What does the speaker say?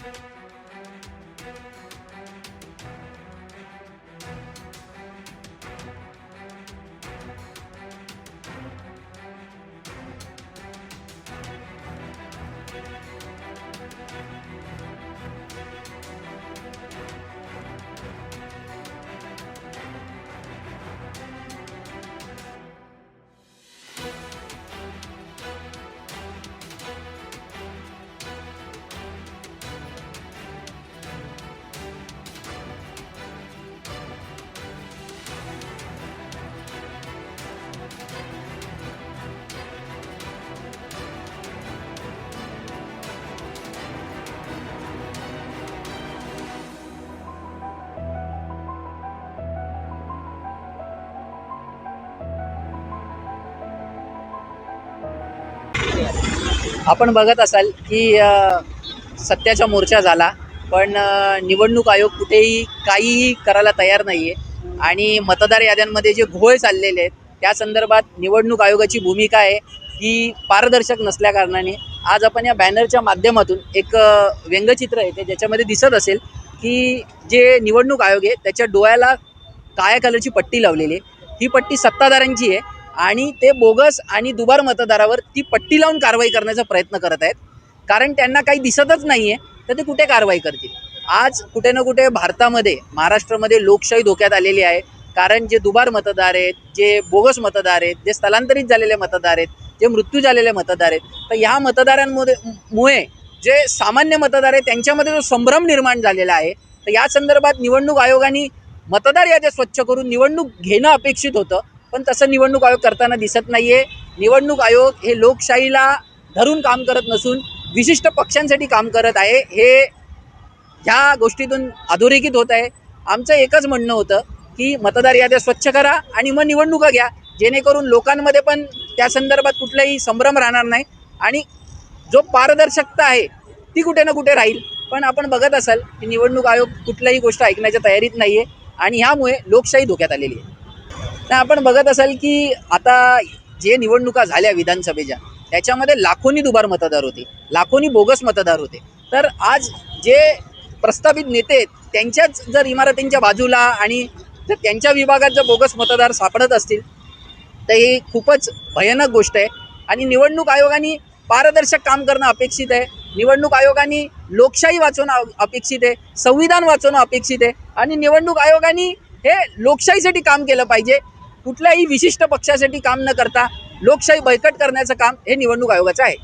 Thank आपण बघत असाल की सत्याचा मोर्चा झाला पण निवडणूक आयोग कुठेही काहीही करायला तयार नाही आहे आणि मतदार याद्यांमध्ये जे घोळ चाललेले आहेत त्या संदर्भात निवडणूक आयोगाची भूमिका आहे ही पारदर्शक नसल्याकारणाने आज आपण या बॅनरच्या माध्यमातून एक व्यंगचित्र येते ज्याच्यामध्ये दिसत असेल की जे निवडणूक आयोग आहे त्याच्या डोळ्याला काळ्या कलरची पट्टी लावलेली आहे. ही पट्टी सत्ताधाऱ्यांची आहे आणि ते बोगस आणि दुबार मतदारावर ती पट्टी लावून कारवाई करण्याचा प्रयत्न करत आहेत. कारण त्यांना काही दिसतच नाही आहे तर ते कुठे कारवाई करतील? आज कुठे ना कुठे भारतामध्ये महाराष्ट्रामध्ये लोकशाही धोक्यात आलेली आहे. कारण जे दुबार मतदार आहेत जे बोगस मतदार आहेत जे स्थलांतरित झालेले मतदार आहेत जे मृत्यू झालेले मतदार आहेत तर ह्या मतदारांमध्ये मुळे जे सामान्य मतदार आहेत त्यांच्यामध्ये जो संभ्रम निर्माण झालेला आहे तर या संदर्भात निवडणूक आयोगाने मतदार याद्या स्वच्छ करून निवडणूक घेणं अपेक्षित होतं. पण तसं निवडणूक आयोग करताना दिसत नाही आहे निवडणूक आयोग हे लोकशाहीला धरून काम करत नसून विशिष्ट पक्षांसाठी काम करत आहे. हे ह्या गोष्टीतून अधोरेखित होत आहे. आमचं एकच म्हणणं होतं की मतदार याद्या स्वच्छ करा आणि मग निवडणुका घ्या. जेणेकरून लोकांमध्ये पण त्या संदर्भात कुठलाही संभ्रम राहणार नाही. आणि जो पारदर्शकता आहे ती कुठे ना कुठे राहील. पण आपण बघत असाल की निवडणूक आयोग कुठल्याही गोष्ट ऐकण्याच्या तयारीत नाही आहे आणि ह्यामुळे लोकशाही धोक्यात आलेली आहे. नाही आपण बघत असाल की आता जे निवडणुका झाल्या विधानसभेच्या त्याच्यामध्ये लाखोनी दुबार मतदार होते लाखोनी बोगस मतदार होते. तर आज जे प्रस्तावित नेते आहेत त्यांच्याच जर इमारतींच्या बाजूला आणि जर त्यांच्या विभागात जर बोगस मतदार सापडत असतील तर ही खूपच भयानक गोष्ट आहे. आणि निवडणूक आयोगाने पारदर्शक काम करणं अपेक्षित आहे. निवडणूक आयोगाने लोकशाही वाचवणं अपेक्षित आहे संविधान वाचवणं अपेक्षित आहे. आणि निवडणूक आयोगाने हे लोकशाहीसाठी काम केलं पाहिजे. कुठल्याही विशिष्ट पक्षासाठी काम न करता लोकशाही बळकट करण्याचं काम हे निवडणूक आयोगाचं आहे.